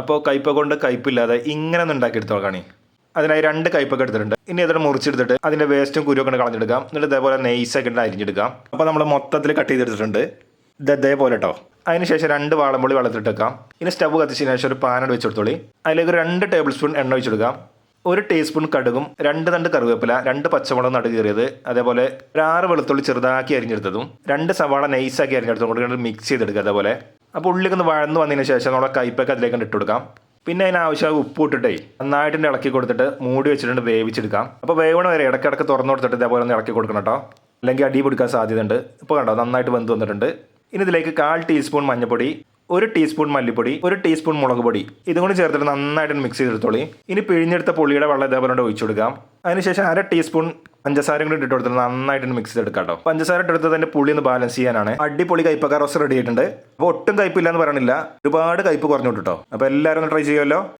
അപ്പോൾ കയ്പ കൊണ്ട് കയ്പില്ലാതെ ഇങ്ങനെ ഒന്ന് ഉണ്ടാക്കിയെടുത്ത് നോക്കാണി അതിനായി രണ്ട് കയ്പൊക്കെ എടുത്തിട്ടുണ്ട്. ഇനി അതിനെ മുറിച്ചെടുത്തിട്ട് അതിന്റെ വേസ്റ്റും കുരുവൊക്കെ കളഞ്ഞെടുക്കാം. എന്നിട്ട് ഇതേപോലെ നെയ്സൊക്കെ ഉണ്ട് അരിഞ്ഞെടുക്കാം. അപ്പോൾ നമ്മൾ മൊത്തത്തിൽ കട്ട് ചെയ്തെടുത്തിട്ടുണ്ട്. ഇത് ഇതേപോലെ കേട്ടോ അതിനുശേഷം രണ്ട് വാളമ്പുള്ളി വെള്ളത്തിലിട്ട് വെക്കാം ഇനി സ്റ്റവ് കത്തിച്ചതിന് ശേഷം ഒരു പാനോട് വെച്ച് കൊടുത്തോളി അതിലേക്ക് രണ്ട് ടേബിൾ സ്പൂൺ എണ്ണ ഒഴിച്ചെടുക്കാം. ഒരു ടീസ്പൂൺ കടുകും രണ്ട് തണ്ട് കറിവേപ്പില രണ്ട് പച്ചമുളക് നടു കീറിയത് അതേപോലെ ഒരു ആറ് വെളുത്തുള്ളി ചെറുതാക്കി അരിഞ്ഞെടുത്തതും രണ്ട് സവാള നൈസാക്കി അരിഞ്ഞെടുത്തതും കൂടി മിക്സ് ചെയ്തെടുക്കുക അതേപോലെ അപ്പോൾ ഉള്ളിലേക്ക് ഒന്ന് വഴന്ന് വന്നതിന് ശേഷം നമ്മുടെ കയ്പ്പൊക്കെ അതിലേക്ക് ഇട്ട് കൊടുക്കാം പിന്നെ അതിനാവശ്യം ഉപ്പ് ഇട്ടിട്ടേ നന്നായിട്ട് ഇളക്കി കൊടുത്തിട്ട് മൂടി വെച്ചിട്ടുണ്ട് വേവിച്ചെടുക്കാം. അപ്പോൾ വേവണ വരെ ഇടയ്ക്കിടയ്ക്ക് തുറന്നു കൊടുത്തിട്ട് ഇതേപോലെ ഒന്ന് ഇളക്കി കൊടുക്കണം കേട്ടോ. അല്ലെങ്കിൽ അടി പിടിക്കാൻ സാധ്യതയുണ്ട്. ഇപ്പോൾ കണ്ടോ നന്നായിട്ട് വെന്ത് വന്നിട്ടുണ്ട്. ഇനി ഇതിലേക്ക് കാൽ ടീസ്പൂൺ മഞ്ഞൾപ്പൊടി ഒരു ടീസ്പൂൺ മല്ലിപ്പൊടി ഒരു ടീസ്പൂൺ മുളക് പൊടി ഇതും കൂടി ചേർത്തിട്ട് നന്നായിട്ട് മിക്സ് ചെയ്തെടുത്തോളി. ഇനി പിഴിഞ്ഞെടുത്ത പുളിയുടെ വെള്ളം ഇതേപോലെ ഒഴിച്ചു കൊടുക്കാം. അതിനുശേഷം അര ടീസ്പൂൺ പഞ്ചസാരയും കൂടി ഇട്ട് കൊടുത്തിട്ട് നന്നായിട്ട് മിക്സ് ചെയ്തെടുക്കാം കേട്ടോ പഞ്ചസാര ഇട്ടെടുത്തത് അതിന്റെ പുളി ഒന്ന് ബാലൻസ് ചെയ്യാനാണ്. അടിപൊളി കയ്പക്ക റോസ് റെഡി ആയിട്ടുണ്ട്. അപ്പോൾ ഒട്ടും കയ്പില്ല എന്ന് പറയണില്ല ഒരുപാട് കയ്പ് കുറഞ്ഞു കേട്ടോ അപ്പോൾ എല്ലാവരും ഒന്ന് ട്രൈ ചെയ്യുമല്ലോ.